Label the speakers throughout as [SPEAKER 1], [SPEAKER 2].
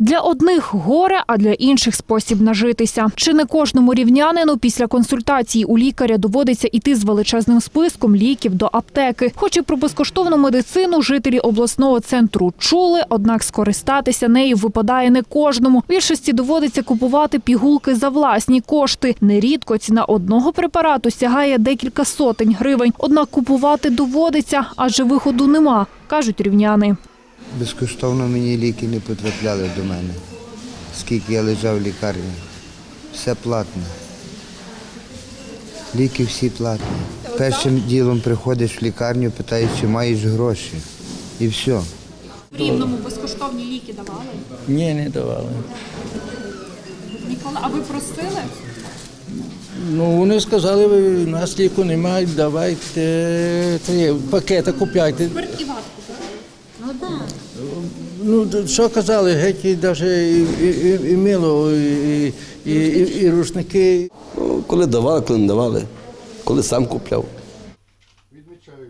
[SPEAKER 1] Для одних горе, а для інших спосіб нажитися. Чи не кожному рівнянину після консультації у лікаря доводиться іти з величезним списком ліків до аптеки? Хоч і про безкоштовну медицину жителі обласного центру чули, однак скористатися нею випадає не кожному. Більшості доводиться купувати пігулки за власні кошти. Нерідко ціна одного препарату сягає декілька сотень гривень. Однак купувати доводиться, адже виходу нема, кажуть рівняни.
[SPEAKER 2] Безкоштовно мені ліки не потрапляли до мене. Скільки я лежав в лікарні. Все платне. Ліки всі платні. Першим ділом приходиш в лікарню, питаєш, чи маєш гроші. І все.
[SPEAKER 1] В рівному безкоштовні ліки давали.
[SPEAKER 3] Ні, не давали.
[SPEAKER 1] Ніколи, а ви просили?
[SPEAKER 3] Ну, вони сказали, у нас ліку немає, давайте пакети купляйте. Ну, що казали, геть і навіть і, і, і, і мило, і, і, і, і рушники.
[SPEAKER 4] Ну, коли давали, коли не давали, коли сам купляв.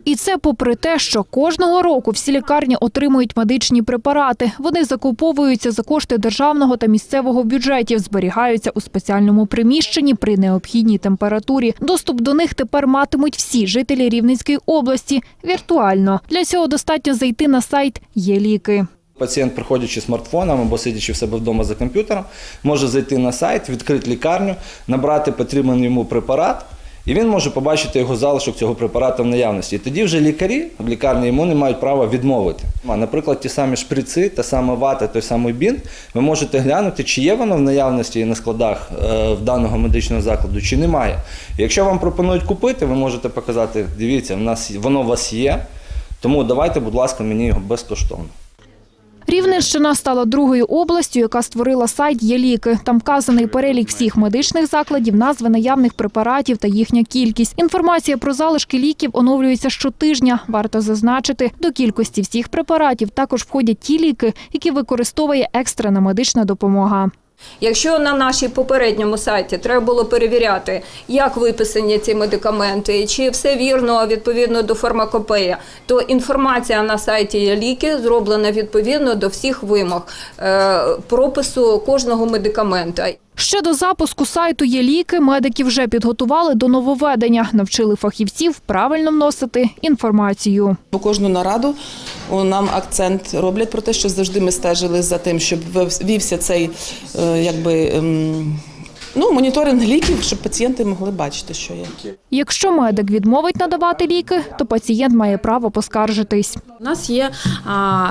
[SPEAKER 1] І це попри те, що кожного року всі лікарні отримують медичні препарати. Вони закуповуються за кошти державного та місцевого бюджетів, зберігаються у спеціальному приміщенні при необхідній температурі. Доступ до них тепер матимуть всі жителі Рівненської області віртуально. Для цього достатньо зайти на сайт «Є ліки».
[SPEAKER 5] Пацієнт, приходячи смартфоном або сидячи в себе вдома за комп'ютером, може зайти на сайт, відкрити лікарню, набрати потрібний йому препарат, і він може побачити його залишок цього препарату в наявності. І тоді вже лікарі в лікарні йому не мають права відмовити. Наприклад, ті самі шприци, та сама вата, той самий бінт, ви можете глянути, чи є воно в наявності на складах е, в даного медичного закладу, чи немає. І якщо вам пропонують купити, ви можете показати, дивіться, в нас воно у вас є, тому давайте, будь ласка, мені його безкоштовно.
[SPEAKER 1] Рівненщина стала другою областю, яка створила сайт «Є ліки». Там вказаний перелік всіх медичних закладів, назви наявних препаратів та їхня кількість. Інформація про залишки ліків оновлюється щотижня. Варто зазначити, до кількості всіх препаратів також входять ті ліки, які використовує екстрена медична допомога.
[SPEAKER 6] Якщо на нашій попередньому сайті треба було перевіряти, як виписані ці медикаменти, чи все вірно відповідно до фармакопеї, то інформація на сайті «Є ліки зроблена відповідно до всіх вимог е, пропису кожного медикамента.
[SPEAKER 1] Ще до запуску сайту «Є ліки» медики вже підготували до нововведення, навчили фахівців правильно вносити інформацію.
[SPEAKER 7] По кожну нараду нам акцент роблять про те, що завжди ми стежили за тим, щоб вівся цей е, якби. ем, Ну, моніторинг ліків, щоб пацієнти могли бачити, що є.
[SPEAKER 1] Якщо медик відмовить надавати ліки, то пацієнт має право поскаржитись.
[SPEAKER 8] У нас є а,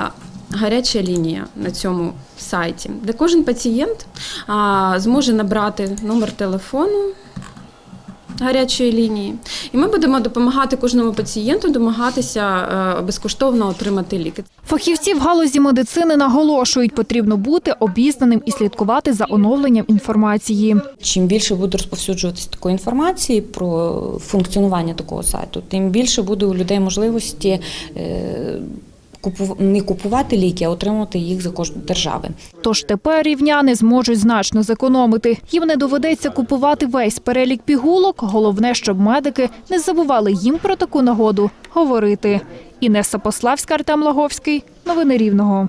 [SPEAKER 8] гаряча лінія на цьому сайті, де кожен пацієнт а, зможе набрати номер телефону гарячої лінії, і ми будемо допомагати кожному пацієнту домагатися е, безкоштовно отримати ліки.
[SPEAKER 1] Фахівці в галузі медицини наголошують, потрібно бути обізнаним і слідкувати за оновленням інформації.
[SPEAKER 9] Чим більше буде розповсюджуватися такої інформації про функціонування такого сайту, тим більше буде у людей можливості е, не купувати ліки, а отримувати їх за кошти держави.
[SPEAKER 1] Тож тепер рівняни зможуть значно зекономити. Їм не доведеться купувати весь перелік пігулок. Головне, щоб медики не забували їм про таку нагоду говорити. Інеса Пославська, Артем Лаговський. Новини Рівного.